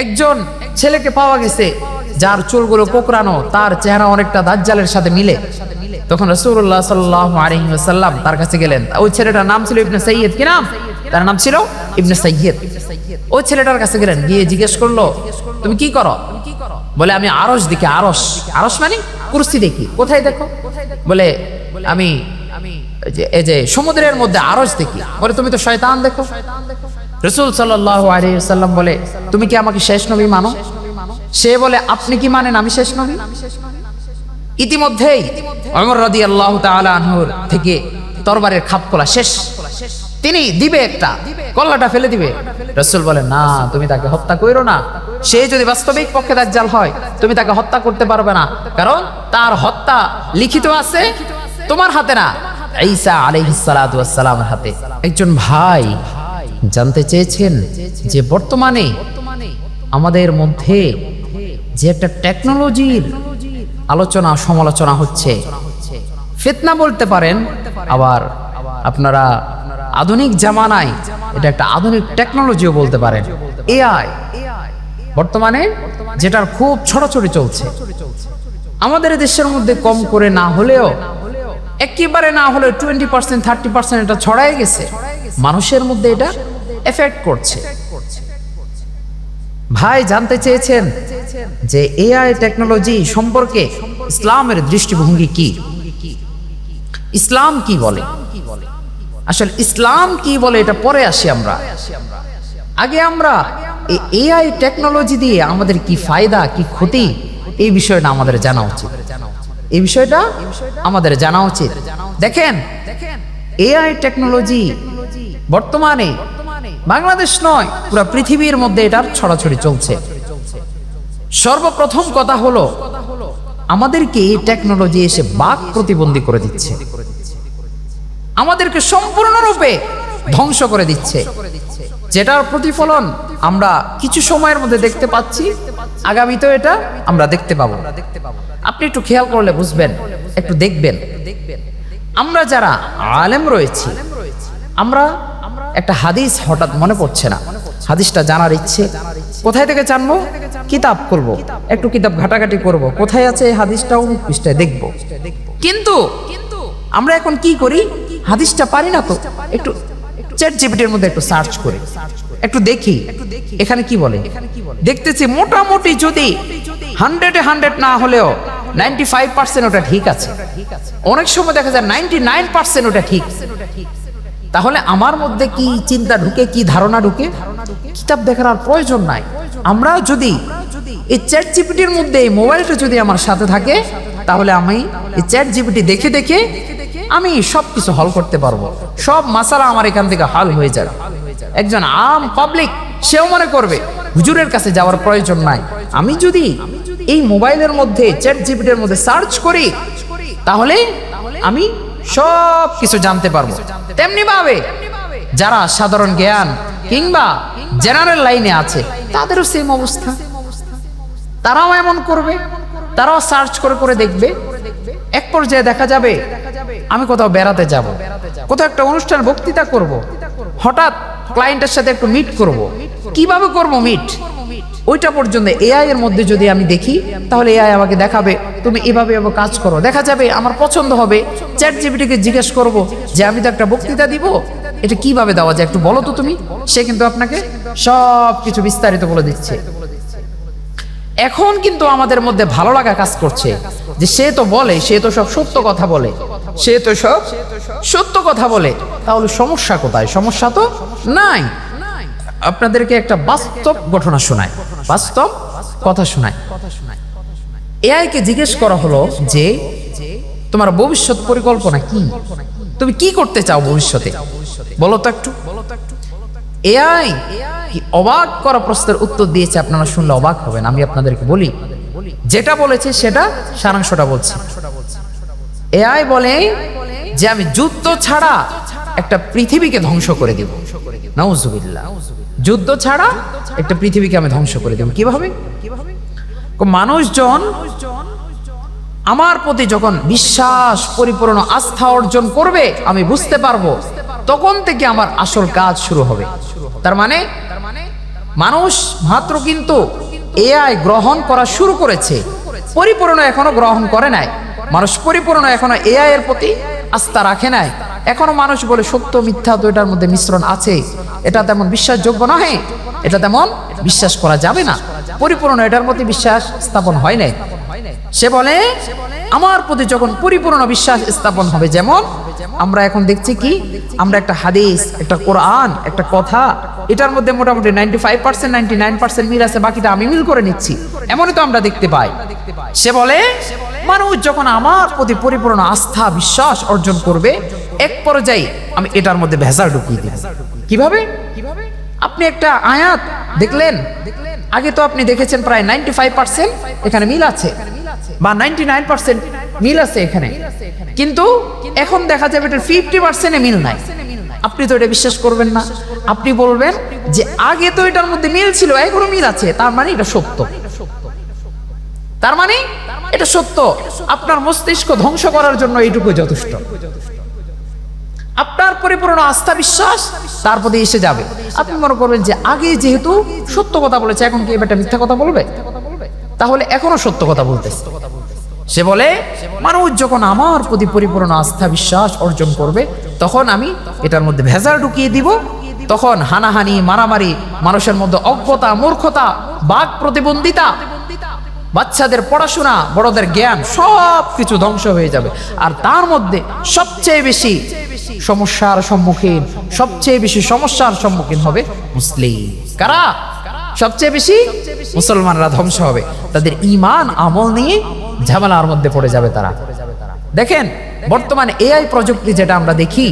একজন ছেলেকে পাওয়া গেছে, যার চুলগুলো কোকড়ানো তার চেহারা অনেকটা দাজ্জালের সাথে মিলে। তখন রসুল্লাহ সাল্লাহ তার কাছে গেলেন। ওই ছেলেটার নাম ছিল ইবনে সৈয়দ কি নাম? তার নাম ছিল ইবনে সৈয়দ ওই ছেলেটার কাছে গেলেন, গিয়ে জিজ্ঞেস করল, তুমি কি করো? বলে, আমি আরস দেখি আরস আরস মানে কুরসি দেখি। কোথায় দেখো? বলে, আমি এই যে সমুদ্রের মধ্যে আরস দেখি। বলে, তুমি তো শয়তান দেখো। রসুল সাল্লাহ আলিয়াল্লাম বলে, তুমি কি আমাকে শেষ নবী মানো? সে বলে, আপনি কি মানেন আমি শেষ নবী? ইতিমধ্যেই অমর রাদি আল্লাহ আনহুর থেকে তরবারের খাপ খোলা শেষ। তিনি দিবে একটা, কল্লাটা ফেলে দিবে। রসুল বলে, না, তুমি তাকে হত্যা করো না। সে যদি বাস্তবিক পক্ষে দাজ্জাল হয়, তুমি তাকে হত্যা করতে পারবে না। কারণ তার হত্যা লিখিত আছে, তোমার হাতে না। ঈসা আলাইহিসসালামের হাতে। একজন ভাই জানতে চেয়েছেন যে বর্তমানে আমাদের মধ্যে যে একটা টেকনোলজির আলোচনা, সমালোচনা হচ্ছে। ফিতনা বলতে পারেন, আবার আপনারা আধুনিক জামানায় এটা একটা আধুনিক টেকনোলজিও বলতে পারেন। এআই বর্তমানে যেটার খুব ছড়াছড়ি চলছে। আমাদের দেশের মধ্যে কম করে না হলেও, একেবারে না হলেও টোয়েন্টি পার্সেন্ট থার্টি পার্সেন্ট এটা ছড়াই গেছে। মানুষের মধ্যে এটা এফেক্ট করছে। ভাই জানতে চেয়েছেন যে এআই টেকনোলজি সম্পর্কে ইসলামের দৃষ্টিভঙ্গি কি? ইসলাম কি বলে? আসলে ইসলাম কি বলে এটা পরে আসি আমরা। আগে আমরা এআই টেকনোলজি দিয়ে আমাদের কি ফায়দা কি ক্ষতি এই বিষয়টা আমাদের জানা উচিত। এই বিষয়টা আমাদের জানা উচিত। দেখেন এআই টেকনোলজি বর্তমানে বাংলাদেশ নয়, পুরো পৃথিবীর মধ্যে এটার ছড়াছড়ি চলছে। সর্বপ্রথম কথা হলো, আমাদেরকে এই টেকনোলজি এসে বাক প্রতিবন্ধী করে দিচ্ছে। আমাদেরকে সম্পূর্ণরূপে ধ্বংস করে দিচ্ছে। যেটার প্রতিফলন আমরা কিছু সময়ের মধ্যে দেখতে পাচ্ছি, আগামীতেও এটা আমরা দেখতে পাবো। আপনি একটু খেয়াল করলে বুঝবেন, একটু দেখবেন। আমরা যারা আলেম রয়েছি, আমরা একটা হাদিস হঠাৎ মনে পড়ছে না। হাদিসটা জানার ইচ্ছে। কোথায় থেকে জানব? কিতাব করব। একটু কিতাব ঘাটাঘাটি করব। কোথায় আছে এই হাদিসটা অমুক পৃষ্ঠায় দেখব। কিন্তু আমরা এখন কি করি? হাদিসটা পারি না তো। একটু চ্যাট জিপিটির মধ্যে একটু সার্চ করি। একটু দেখি। এখানে কি বলে? দেখতেছি মোটামুটি যদি হান্ড্রেডে হান্ড্রেড না হলেও নাইনটি ফাইভ পার্সেন্ট ওটা ঠিক আছে। অনেক সময় দেখা যায় নাইনটি নাইন পার্সেন্ট ওটা ঠিক। তাহলে আমার মধ্যে কি চিন্তা ঢুকে, কি ধারণা ঢুকে? কিতাব দেখার আর প্রয়োজন নাই। আমরা যদি এই চ্যাট জিপিটির মধ্যে, এই মোবাইলটা যদি আমার সাথে থাকে, তাহলে আমি এই চ্যাট জিপিটি দেখে দেখে আমি সব কিছু হল করতে পারব। সব মাসালা আমার এখান থেকে হাল হয়ে যাবে। একজন আম পাবলিক, সেও মনে করবে, হুজুরের কাছে যাওয়ার প্রয়োজন নাই। আমি যদি এই মোবাইলের মধ্যে চ্যাট জিপিটির মধ্যে সার্চ করি, তাহলে আমি সব কিছু জানতে পারব। তেমনি ভাবে যারা সাধারণ জ্ঞান কিংবা জেনারেল লাইনে আছে তাদেরও সেম অবস্থা। তারাও এমন করবে তারাও সার্চ করে করে দেখবে। এক পর্যায়ে দেখা যাবে আমি কোথাও বেড়াতে যাব কোথাও একটা অনুষ্ঠান বক্তৃতা করব হঠাৎ ক্লায়েন্টের সাথে একটু মিট করব। কীভাবে করব মিট ওইটা পর্যন্ত এআই এর মধ্যে যদি আমি দেখি তাহলে এআই আমাকে দেখাবে। তুমি এভাবে এভাবে কাজ করো। দেখা যাবে আমার পছন্দ হবে। চ্যাট জিবিটিকে জিজ্ঞেস করব যে, আমি তো একটা বক্তৃতা দিব। এটা কীভাবে দেওয়া যায় একটু বলো তো তুমি? সে কিন্তু আপনাকে সব কিছু বিস্তারিত বলে দিচ্ছে। এখন কিন্তু আমাদের মধ্যে ভালো লাগা কাজ করছে যে, সে তো বলে, সে তো সব সত্য কথা বলে। সে তো সব সত্য কথা বলে। তাহলে সমস্যা কোথায়? সমস্যা তো নাই। আপনাদেরকে একটা বাস্তব ঘটনা শোনায় বাস্তব কথা শোনায় এআই কে জিজ্ঞেস করা হলো যে, তোমার ভবিষ্যৎ পরিকল্পনা কি? তুমি কি করতে চাও ভবিষ্যতে? বলো তো একটু। এআই অবাক করা প্রশ্নের উত্তর দিয়েছে, আপনারা শুনলে অবাক হবেন, আমি আপনাদেরকে বলি। যেটা বলেছে সেটা সারাংশটা বলছি। এআই বলে যে আমি যুদ্ধ ছাড়া একটা পৃথিবীকে ধ্বংস করে দিব। নাউজুবিল্লাহ। যুদ্ধ ছাড়া একটা পৃথিবীকে আমি ধ্বংস করে দেব। কীভাবে কীভাবে? মানুষজন আমার প্রতি যখন বিশ্বাস, পরিপূর্ণ আস্থা অর্জন করবে, আমি বুঝতে পারব তখন থেকে আমার আসল কাজ শুরু হবে। তার মানে মানুষ মাত্র কিন্তু এআই গ্রহণ করা শুরু করেছে। পরিপূর্ণ এখনও গ্রহণ করে নাই। মানুষ পরিপূর্ণ এখনও এআই এর প্রতি আস্থা রাখে নাই। এখনও মানুষ বলে সত্য, মিথ্যা তো এটার মধ্যে মিশ্রণ আছে। এটা তেমন বিশ্বাসযোগ্য নহে। এটা তেমন বিশ্বাস করা যাবে না। পরিপূর্ণ, এটার প্রতি বিশ্বাস স্থাপন হয় নাই। সে বলে, আমার প্রতি যখন পরিপূর্ণ বিশ্বাস স্থাপন হবে, যেমন আমরা এখন দেখছি কি, আমরা একটা হাদিস, একটা কোরআন, একটা কথা, এটার মধ্যে মোটামুটি ninety five percent ninety nine percent মিল আছে, বাকিটা আমি মিল করে নিচ্ছি। এমনই তো আমরা দেখতে পাই। সে বলে, মানুষ যখন আমার প্রতি পরিপূর্ণ আস্থা, বিশ্বাস অর্জন করবে, এক পর্যায়ে আমি এটার মধ্যে ভেজাল ঢুকিয়ে দিই কীভাবে কীভাবে? আপনি একটা আয়াত দেখলেন আগে তো আপনি দেখেছেন প্রায় নাইনটি ফাইভ পার্সেন্ট এখানে মিল আছে। বা নাইনটি নাইন পার্সেন্ট মিল আছে এখানে। কিন্তু এখন দেখা যাবে এটা ফিফটি পার্সেন্টে মিল নাই। আপনি তো এটা বিশ্বাস করবেন না। আপনি বলবেন যে আগে তো এটার মধ্যে মিল ছিল, এখনও মিল আছে। তার মানে এটা সত্য। তার মানে এটা সত্য। আপনার মস্তিষ্ক ধ্বংস করার জন্য এইটুকু যথেষ্ট। আপনার পরিপূর্ণ আস্থা বিশ্বাস, তার প্রতি এসে যাবে। আপনি মনে করবেন যে আগে যেহেতু সত্য কথা বলেছে, এখন কি এবারটা মিথ্যা কথা বলবে? তাহলে এখনও সত্য কথা বলতেছে। সে বলে, মানুষ যখন আমার প্রতি পরিপূর্ণ আস্থা বিশ্বাস অর্জন করবে, তখন আমি এটার মধ্যে ভেজাল ঢুকিয়ে দিব। তখন হানাহানি, মারামারি, মানুষের মধ্যে অজ্ঞতা, মূর্খতা, বাক প্রতিবন্ধিতা, বাচ্চাদের পড়াশোনা, বড়দের জ্ঞান সব কিছু ধ্বংস হয়ে যাবে। আর তার মধ্যে সবচেয়ে বেশি সমস্যার সম্মুখীন, সবচেয়ে বেশি সমস্যার সম্মুখীন হবে মুসলিম। কারা? সবচেয়ে বেশি মুসলমানরা ধ্বংস হবে। তাদের ইমান আমল নিয়ে ঝামেলার মধ্যে পড়ে যাবে তারা। দেখেন, বর্তমানে এআই প্রযুক্তি যেটা আমরা দেখি,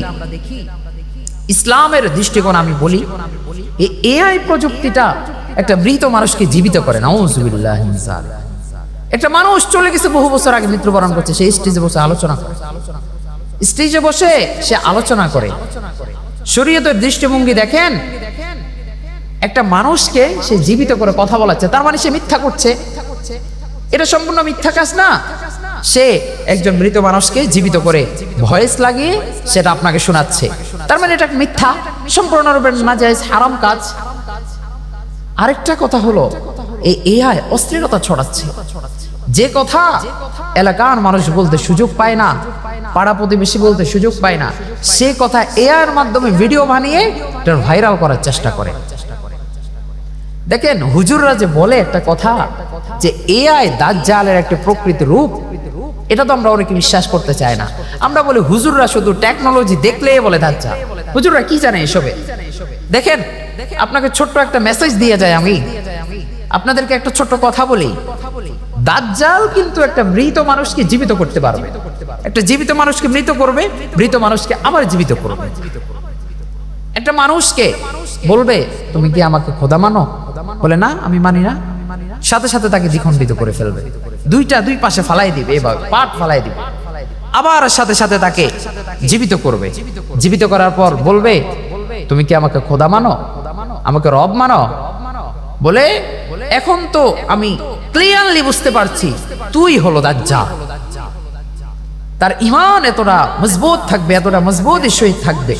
ইসলামের দৃষ্টিকোণ আমি বলি এআই প্রযুক্তিটা একটা মৃত মানুষকে জীবিত করে না একটা মানুষ চলে গেছে বহু বছর আগে, মৃত্যুবরণ করছে সেই স্টেজে বসে আলোচনা করে স্টেজে বসে, সে আলোচনা করে। শরীয়তের দৃষ্টিভঙ্গি দেখেন, একটা মানুষকে সে জীবিত করে কথা বলাচ্ছে, তার মানে সে মিথ্যা করছে। এটা সম্পূর্ণ মিথ্যা কাজ না। সে একজন মৃত মানুষকে জীবিত করে ভয়েস লাগিয়ে সেটা আপনাকে শোনাচ্ছে। তার মানে এটা মিথ্যা, সম্পূর্ণরূপে না যায় হারাম কাজ। আরেকটা কথা হলো, এই এআই অস্থিরতা ছড়াচ্ছে। যে কথা এলাকার মানুষ বলতে সুযোগ পায় না, পাড়া প্রতিবেশী বলতে সুযোগ পায় না, সে কথা এআইয়ের মাধ্যমে ভিডিও বানিয়ে এটা ভাইরাল করার চেষ্টা করে। দেখেন, হুজুররা যে বলে একটা কথা যে এআই দাজ্জালের একটা প্রকৃত রূপ, এটা তো আমরা অনেকে বিশ্বাস করতে চাই না। আমরা বলি হুজুররা শুধু টেকনোলজি দেখলে বলে দাজ্জাল। হুজুররা কি জানে এসবে? দেখেন, আপনাকে ছোট্ট একটা মেসেজ দিয়ে যায় আমি। আপনাদেরকে একটা ছোট্ট কথা বলি। দাজ্জাল কিন্তু একটা মৃত মানুষকে জীবিত করতে পারবে। একটা জীবিত মানুষকে মৃত করবে, মৃত মানুষকে আবার জীবিত করবে। একটা মানুষকে বলবে, তুমি কি আমাকে খোদা মানো? বলে, না, আমি মানি না। সাথে সাথে তাকে দ্বিখণ্ডিত করে ফেলবে। দুইটা দুই পাশে ফালাই দিবে এভাবে পাট ফালাই দিবে। আবার সাথে সাথে তাকে জীবিত করবে। জীবিত করার পর বলবে, তুমি কি আমাকে খোদা মানো? আমাকে রব মানো? বলে, এখন তো আমি ক্লিয়ারলি বুঝতে পারছি, তুই হলো দাজ্জা তার ইমান এতটা মজবুত থাকবে, এতটা মজবুত সহিত থাকবে।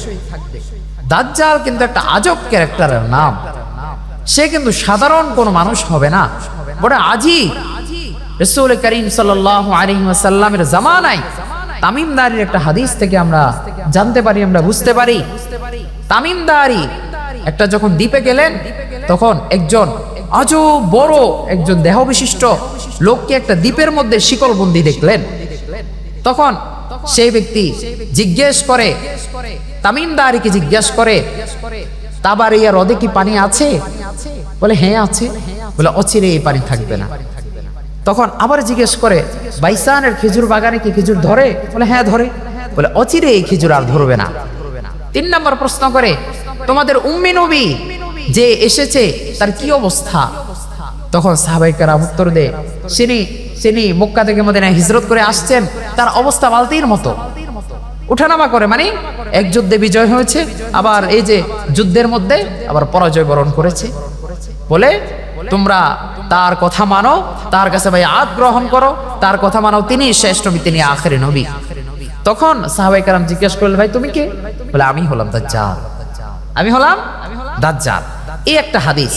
দাজ্জাল কিন্তু একটা আজব ক্যারেক্টারের নাম। সে কিন্তু সাধারণ কোনো মানুষ হবে না। বড় আজি রসুল করিম সাল্লাহ আলহিমের জামানায় তামিমদারির একটা হাদিস থেকে আমরা জানতে পারি, আমরা বুঝতে পারি। তামিমদারি একটা যখন দ্বীপে গেলেন, তখন একজন আজও বড় একজন দেহ বিশিষ্ট লোককে একটা দ্বীপের মধ্যে শিকলবন্দি দেখলেন। তখন সেই ব্যক্তি জিজ্ঞেস করে, তামিমদারিকে জিজ্ঞেস করে তাবার ইয়া হ্রদে কি পানি আছে? বলে হ্যাঁ আছে। বলে অচিরে এই পানি থাকবে না। তখন আবার জিজ্ঞেস করে, বাইসানের খেজুর বাগানে কি খেজুর ধরে? বলে হ্যাঁ ধরে। বলে অচিরে এই খেজুর আর ধরবে না। তিন নম্বর প্রশ্ন করে, তোমাদের উম্মি নবী যে এসেছে, তার কি অবস্থা? তখন সাহাবাইকারা উত্তর দে তিনি তিনি মক্কা থেকে মদিনায় হিজরত করে আসছেন, তার অবস্থা বালতির মতো। উঠানামা করে মানে এক যুদ্ধে বিজয় হয়েছে, আবার এই যে যুদ্ধের মধ্যে আবার পরাজয় বরণ করেছে। বলে, তোমরা তার কথা মানো, তার কাছে ভাই আদ গ্রহণ করো, তার কথা মানো, তিনি শ্রেষ্ঠ তিনি আখেরি নবী। তখন সাহাবাই কারাম জিজ্ঞেস করলেন, ভাই, তুমি কে? বলে, আমি হলাম দাজ্জাল। আমি হলাম দাজ্জাল। এই একটা হাদিস।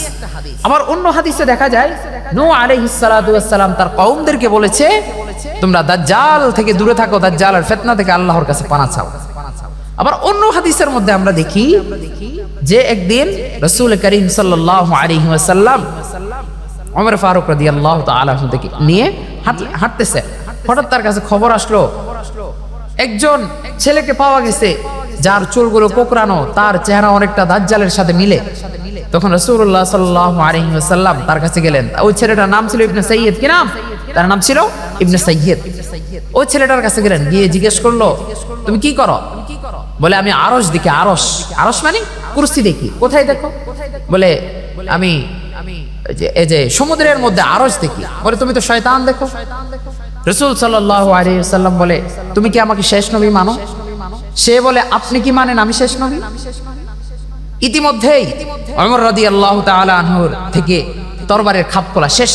আবার অন্য হাদিসে দেখা যায় নূহ আলাইহিস সালাতু তার কওমদেরকে বলেছে তোমরা দাজ্জাল থেকে দূরে থাকো দাজ্জাল আর ফিতনা থেকে আল্লাহর কাছে পানা চাও। আবার অন্য হাদিসের মধ্যে আমরা দেখি যে একদিন রসুল করিম ওয়াসাল্লাম ওমর ফারুক রাদিয়াল্লাহু তাআলা থেকে নিয়ে হাঁটতেছে। হঠাৎ তার কাছে খবর আসলো একজন ছেলেকে পাওয়া গেছে যার চুলগুলো কোকড়ানো তার চেহারা অনেকটা দাজ্জালের সাথে মিলে। তখন রাসূলুল্লাহ সাল্লাল্লাহু আলাইহি তার কাছে গেলেন। ওই ছেলেটার নাম ছিল ইবনে সাইয়্যিদ, কি নাম? তার নাম ছিল ইবনে সাইয়্যিদ। ওই ছেলেটার কাছে গেলেন, গিয়ে জিজ্ঞেস করল, তুমি কি করো? বলে, আমি আরস দেখি আরস আরস মানে কুরসি দেখি। কোথায় দেখো? বলে, আমি এই যে- সমুদ্রের মধ্যে আরস দেখি। বলে, তুমি তো শয়তান দেখো। রসুল সাল্লাহ আলিয়াল্লাম বলে, তুমি কি আমাকে শেষ নবী মানো? সে বলে, আপনি কি মানেন আমি শেষ নবী? ইতিমধ্যেই অমর রাদি আল্লাহ আনহুর থেকে তরবারের খাপ খোলা শেষ।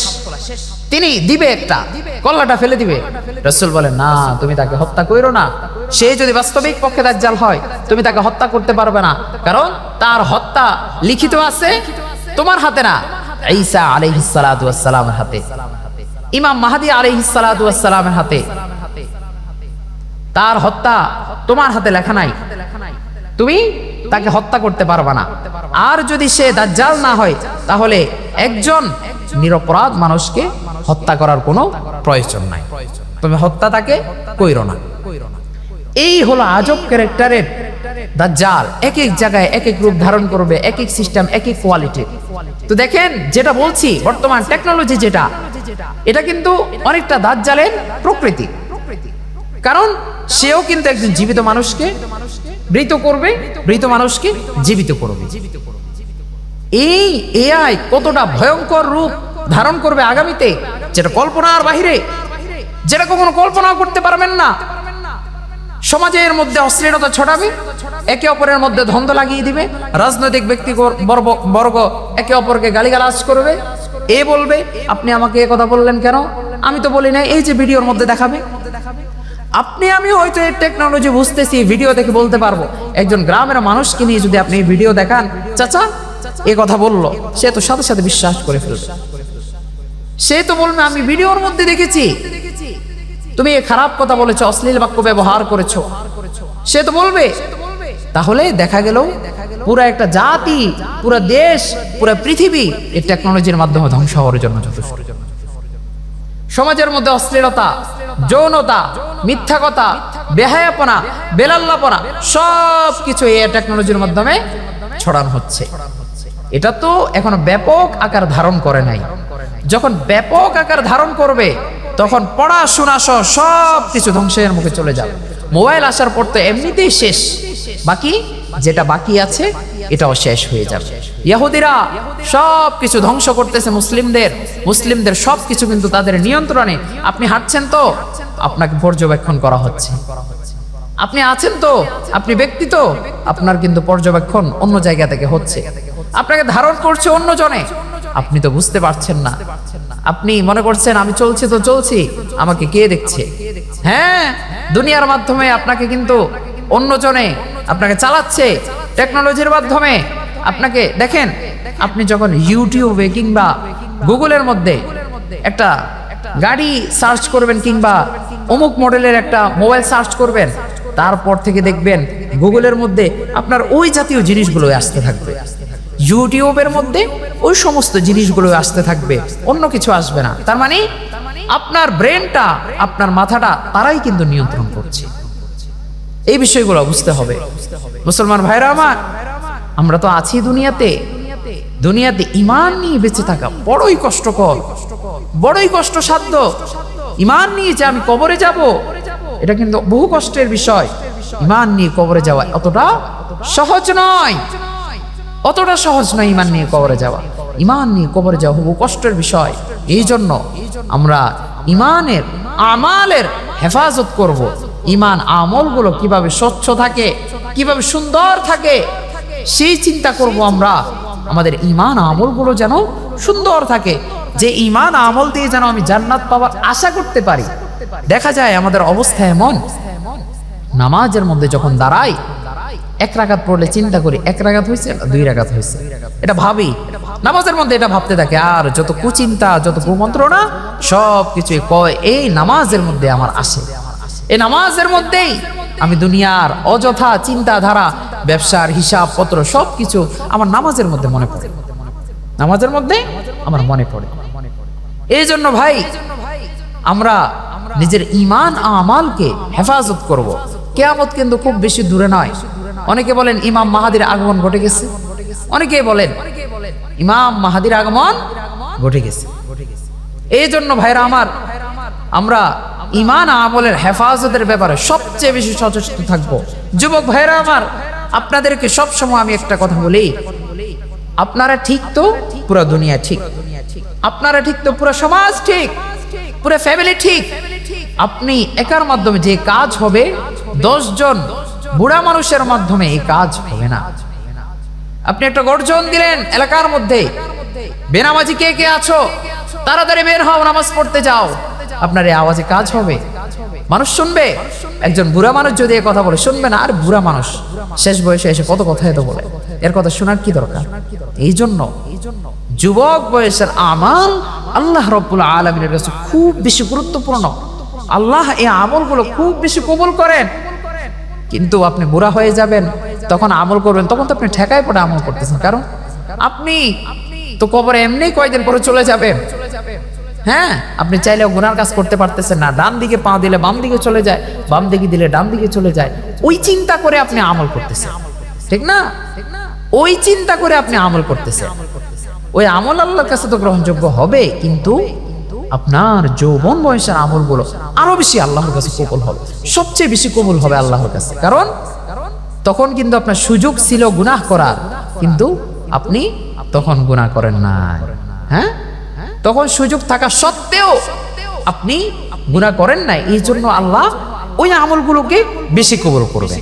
তিনি দিবে একটা, কল্লাটা ফেলে দিবে। রসুল বলে না, তুমি তাকে হত্যা করো না। সে যদি বাস্তবিক পক্ষে দাজ্জাল হয়, তুমি তাকে হত্যা করতে পারবে না। কারণ তার হত্যা লিখিত আছে তোমার হাতে না। ঈসা আলাইহিস সালাতু ওয়াস সালামের হাতে, ইমাম মাহাদি আলাইহিস সালাতু ওয়াস সালামের হাতে। তার হত্যা তোমার হাতে লেখা নাই। তুমি তাকে হত্যা করতে পারবা না। আর যদি সে দাজ্জাল না হয়, তাহলে একজন নিরপরাধ মানুষকে হত্যা করার কোনো প্রয়োজন নাই। তুমি হত্যা তাকে কইরো না। এই হলো আজব ক্যারেক্টারের দাজ্জাল। এক এক জায়গায় এক এক রূপ ধারণ করবে, এক এক সিস্টেম, এক এক কোয়ালিটি। তো দেখেন, যেটা বলছি, বর্তমান টেকনোলজি যেটা, এটা কিন্তু অনেকটা দাজ্জালের প্রকৃতি। কারণ সেও কিন্তু একজন জীবিত মানুষকে মৃত করবে মৃত মানুষকে জীবিত করবে। এই এআই কতটা ভয়ঙ্কর রূপ ধারণ করবে আগামীতে, যেটা কল্পনার বাহিরে, যেটা কখনো কল্পনা করতে পারবেন না। সমাজের মধ্যে অশ্লীলতা ছড়াবে, একে অপরের মধ্যে ধন্দ লাগিয়ে দিবে, রাজনৈতিক ব্যক্তি বর্গ- একে অপরকে গালিগালাজ করবে। এ বলবে, আপনি আমাকে এ কথা বললেন কেন? আমি তো বলি না এই যে ভিডিওর মধ্যে দেখাবে। আপনি, আমি হয়তো এই টেকনোলজি বুঝতেছি ভিডিও দেখে বলতে পারব। একজন গ্রামের মানুষকে নিয়ে যদি আপনি ভিডিও দেখান, চাচা, এ কথা বলল, সে তো সাথে সাথে বিশ্বাস করে ফেলবে। সে তো বলবে, আমি ভিডিওর মধ্যে দেখেছি। তুমি এ খারাপ কথা বলেছ, অশ্লীল বাক্য ব্যবহার করেছ। সে তো বলবে, তাহলে দেখা গেল, পুরো একটা জাতি, পুরো দেশ, পুরো পৃথিবী এই টেকনোলজির মাধ্যমে ধ্বংস হওয়ার জন্য যথেষ্ট। সমাজের মধ্যে অশ্লীলতা, যৌনতা মিথ্যা কথা বেহায়াপনা, বেলাল্লাপনা সব কিছু এই টেকনোলজির মাধ্যমে ছড়ানো হচ্ছে। এটা তো এখন ব্যাপক আকার ধারণ করে নাই। যখন ব্যাপক আকার ধারণ করবে, তখন পড়াশোনা সহ সব কিছু ধ্বংসের মুখে চলে যাবে। মোবাইল আসার পর তো এমনিতেই শেষ। বাকি যেটা বাকি আছে, এটাও শেষ হয়ে যাবে। ইহুদিরা সব কিছু ধ্বংস করতেছে মুসলিমদের। মুসলিমদের সব কিছু কিন্তু তাদের নিয়ন্ত্রণে। আপনি হাঁটছেন তো? আপনাকে পর্যবেক্ষণ করা হচ্ছে। আপনি আছেন তো? আপনি ব্যক্তি তো? আপনার কিন্তু পর্যবেক্ষণ অন্য জায়গা থেকে হচ্ছে। আপনাকে ধারণ করছে অন্য জনে। আপনি তো বুঝতে পারছেন না। আপনি মনে করছেন, আমি চলছি তো চলছি। আমাকে কে দেখছে? হ্যাঁ দুনিয়ার মাধ্যমে আপনাকে কিন্তু অন্যজনে আপনাকে চালাচ্ছে। টেকনোলজির মাধ্যমে আপনাকে, দেখেন, আপনি যখন ইউটিউবে কিংবা গুগলের মধ্যে একটা গাড়ি সার্চ করবেন কিংবা অমুক মডেলের একটা মোবাইল সার্চ করবেন, তারপর থেকে দেখবেন গুগলের মধ্যে আপনার ওই জাতীয় জিনিসগুলো আসতে থাকবে। ইউটিউবের মধ্যে ওই সমস্ত জিনিসগুলো আসতে থাকবে, অন্য কিছু আসবে না। তার মানে আপনার ব্রেনটা আপনার মাথাটা তারাই কিন্তু নিয়ন্ত্রণ করছে। এই বিষয়গুলো বুঝতে হবে। মুসলমান ভাইরা আমার, আমরা তো আছি দুনিয়াতে। দুনিয়াতে ইমান নিয়ে বেঁচে থাকা বড়ই কষ্টকর, বড়ই কষ্টসাধ্য। ইমান নিয়ে যে আমি কবরে যাব, এটা কিন্তু বহু কষ্টের বিষয়। ইমান নিয়ে কবরে যাওয়া অতটা সহজ নয়। অতটা সহজ নয় ইমান নিয়ে কবরে যাওয়া। ইমান নিয়ে কবরে যাওয়া বহু কষ্টের বিষয়। এই জন্য আমরা ইমানের আমালের হেফাজত করব। ইমান আমলগুলো কীভাবে স্বচ্ছ থাকে, কীভাবে সুন্দর থাকে, সেই চিন্তা করব আমরা। আমাদের ইমান আমলগুলো যেন সুন্দর থাকে। যে ইমান আমল দিয়ে যেন আমি জান্নাত পাওয়ার আশা করতে পারি। দেখা যায় আমাদের অবস্থা এমন, নামাজের মধ্যে যখন দাঁড়াই এক রাগাত পড়লে চিন্তা করি, এক রাগাত হয়েছে দুই রাগাত হয়েছে এটা ভাবি। নামাজের মধ্যে এটা ভাবতে থাকে, আর যত কুচিন্তা, যত কুমন্ত্রণা সব কিছুই কয়, এই নামাজের মধ্যে আমার আসে। এই নামাজের মধ্যেই আমি দুনিয়ার অযথা চিন্তাধারা, ব্যবসার হিসাব পত্র সব কিছু আমার নামাজের মধ্যে মনে পড়ে। নামাজের মধ্যে আমার মনে পড়ে। এই জন্য ভাই, আমরা নিজের ইমান আমালকে হেফাজত করব। কেয়ামত কিন্তু খুব বেশি দূরে নয়। অনেকে বলেন, ইমাম মাহাদির আগমন ঘটে গেছে। অনেকেই বলেন, ইমাম মাহাদির আগমন ঘটে গেছে। এই জন্য ভাইরা আমার, আমরা ইমান আমলের হেফাজতের ব্যাপারে সবচেয়ে বেশি সচেতন থাকব। যুবক ভাইরা আমার, আপনাদেরকে সব সময় আমি একটা কথা বলি। আপনারা ঠিক তো? পুরো দুনিয়া ঠিক। আপনারা ঠিক তো? পুরো সমাজ ঠিক। পুরো ফ্যামিলি ঠিক। আপনি একার মাধ্যমে যে কাজ হবে জন বুড়া মানুষের মাধ্যমে এই কাজ হবে না। আপনি একটা গর্জন দিলেন এলাকার মধ্যে। বেনামাজি কে কে আছো? তাড়াতাড়ি বের হও, নামাজ পড়তে যাও। আপনার এই আওয়াজে কাজ হবে। মানুষ শুনবে। একজন বুড়া মানুষ যদি এ কথা বলে, শুনবে না, আর বুড়া মানুষ শেষ বয়সে এসে কত কথা তো বলে। এর কথা শোনার কি দরকার? এই জন্য যুবক বয়সের আমাল আল্লাহ রব্বুল আলমিনের কাছে খুব বেশি গুরুত্বপূর্ণ। আল্লাহ এই আমলগুলো খুব বেশি কবুল করেন। কিন্তু আপনি বুড়া হয়ে যাবেন, তখন আমল করবেন, তখন তো আপনি ঠেকায় পড়ে আমল করতেছেন। কারণ আপনি তো কবরে এমনি কয়দিন পরে চলে যাবেন। হ্যাঁ আপনি চাইলেও গুনার কাজ করতে পারতেছেন না। ডান দিকে পা দিলে বাম দিকে চলে যায়, বাম দিকে দিলে ডান দিকে চলে যায়। ওই চিন্তা করে আপনি আমল করতেছেন। ঠিক না? ওই চিন্তা করে আপনি আমল করতেছেন। ওই আমল আল্লাহর কাছে তো গ্রহণযোগ্য হবে, কিন্তু আপনার যৌবন বয়সের আমলগুলো আরও বেশি আল্লাহর কাছে কবুল হবে। সবচেয়ে বেশি কবুল হবে আল্লাহর কাছে। কারণ তখন কিন্তু আপনার সুযোগ ছিল গুনাহ করার, কিন্তু আপনি তখন গুনাহ করেন না হ্যাঁ? তখন সুযোগ থাকা সত্ত্বেও আপনি গুনাহ করেন নাই। এই জন্য আল্লাহ ওই আমলগুলোকে বেশি কবুল করবে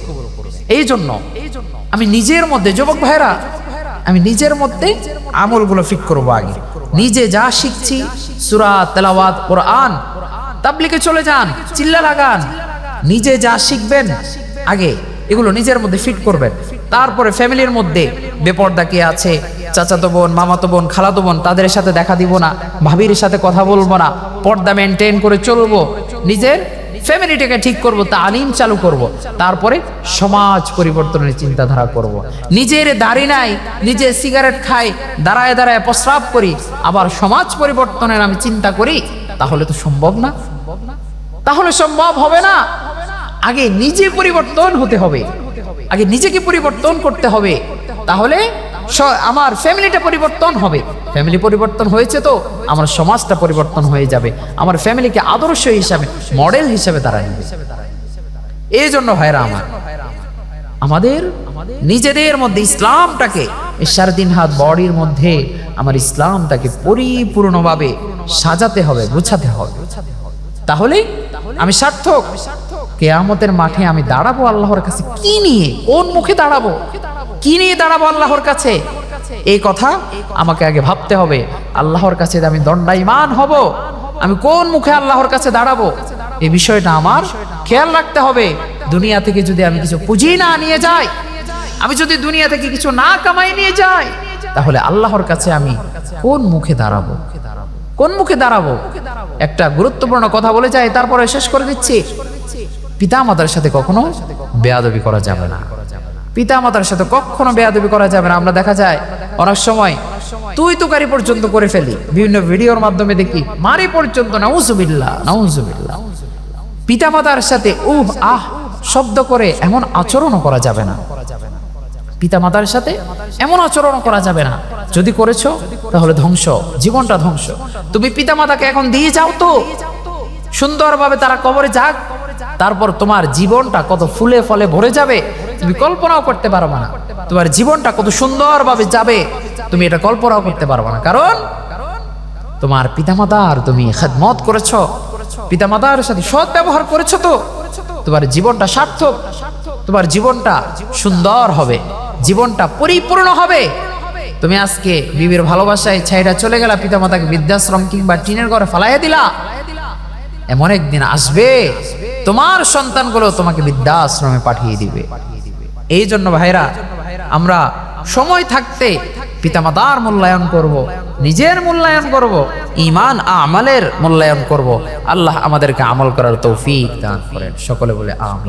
এই জন্য আমি নিজের মধ্যে, যুবক ভাইরা আমি নিজের মধ্যে আমলগুলো ফিক করব আগে। নিজে যা শিখছি, সুরা তেলাওয়াত, কোরআন তাবলিকে চলে যান, চিল্লা লাগান। নিজে যা শিখবেন, আগে এগুলো নিজের মধ্যে ফিট করবেন। তারপরে ফ্যামিলির মধ্যে বেপর্দা কে আছে, চাচাতো বোন, মামাতো বোন, খালাতো বোন, তাদের সাথে দেখা দিব না, ভাবির সাথে কথা বলব না, পর্দা মেনটেন করে চলবো। নিজের ফ্যামিলিটাকে ঠিক করব, তালিম চালু করব, তারপরে সমাজ পরিবর্তনের চিন্তাধারা করব। নিজের দাড়ি নাই, নিজে সিগারেট খাই, দাঁড়ায় দাঁড়ায় প্রস্রাব করি, আবার সমাজ পরিবর্তনের আমি চিন্তা করি, তাহলে তো সম্ভব না। তাহলে সম্ভব হবে না। আগে নিজে পরিবর্তন হতে হবে। আগে নিজেকে পরিবর্তন করতে হবে। তাহলে আমার ফ্যামিলিটা পরিবর্তন হবে। ফ্যামিলি পরিবর্তন হয়েছে তো, আমার সমাজটা পরিবর্তন হয়ে যাবে। আমার ফ্যামিলিকে আদর্শ হিসাবে, মডেল হিসাবে তারা এই জন্য ভাইরা আমার, আমাদের নিজেদের মধ্যে ইসলামটাকে সাড়ে হাত বডির মধ্যে আমার ইসলামটাকে পরিপূর্ণভাবে সাজাতে হবে, গুছাতে হবে। তাহলে আমি সার্থক। কেয়ামতের মাঠে আমি দাঁড়াবো আল্লাহর কাছে কি নিয়ে? কোন মুখে দাঁড়াবো? কি নিয়ে দাঁড়াবো আল্লাহর কাছে? এই কথা আমাকে আগে ভাবতে হবে। আল্লাহর কাছে আমি দণ্ডাইমান হব, আমি কোন মুখে আল্লাহর কাছে দাঁড়াবো? এই বিষয়টা আমার খেয়াল রাখতে হবে। দুনিয়া থেকে যদি আমি কিছু পুঁজি না নিয়ে যাই, আমি যদি দুনিয়া থেকে কিছু না কামাই নিয়ে যাই, তাহলে আল্লাহর কাছে আমি কোন মুখে দাঁড়াবো? কোন মুখে দাঁড়াবো? একটা গুরুত্বপূর্ণ কথা বলে যাই, তারপরে শেষ করে দিচ্ছি। পিতা মাতার সাথে কখনো বেয়াদবি করা যাবে না। পিতা মাতার সাথে কখনো বেয়াদবি করা যাবে না। আমরা দেখা যায়, অনেক সময় তুই তুকারি পর্যন্ত করে ফেলি। বিভিন্ন ভিডিওর মাধ্যমে দেখি, মারি পর্যন্ত, নাউজুবিল্লাহ পিতা মাতার সাথে উহ, আহ, শব্দ করে এমন আচরণও করা যাবে না। পিতা মাতার সাথে এমন আচরণ করা যাবে না। যদি করেছ, তাহলে ধ্বংস, জীবনটা ধ্বংস। তুমি পিতা মাতাকে এখন দিয়ে যাও তো। সুন্দরভাবে তারা কবরে যাক। তারপর তোমার জীবনটা কত ফুলে ফলে ভরে যাবে। তুমি কল্পনাও করতে পারবে না। তোমার জীবনটা কত সুন্দরভাবে যাবে, তুমি এটা কল্পনাও করতে পারবে না। কারণ তোমার পিতামাতার তুমি খেদমত করেছ, পিতামাতার সাথে সৎ ব্যবহার করেছ তো। তোমার জীবনটা সার্থক, তোমার জীবনটা সুন্দর হবে, জীবনটা পরিপূর্ণ হবে। তুমি আজকে বিবির ভালোবাসায় ছাইটা চলে গেলা, পিতামাতাকে বৃদ্ধাশ্রম কিংবা টিনের ঘরে ফালাইয়া দিলা। এমন একদিন আসবে, তোমার সন্তানগুলো তোমাকে বৃদ্ধাশ্রমে পাঠিয়ে দিবে। এই জন্য ভাইরা, আমরা সময় থাকতে পিতামাতার মূল্যায়ন করব, নিজের মূল্যায়ন করব ইমান আমলের মূল্যায়ন করব। আল্লাহ আমাদেরকে আমল করার তৌফিক দান করেন। সকলে বলে আমিন।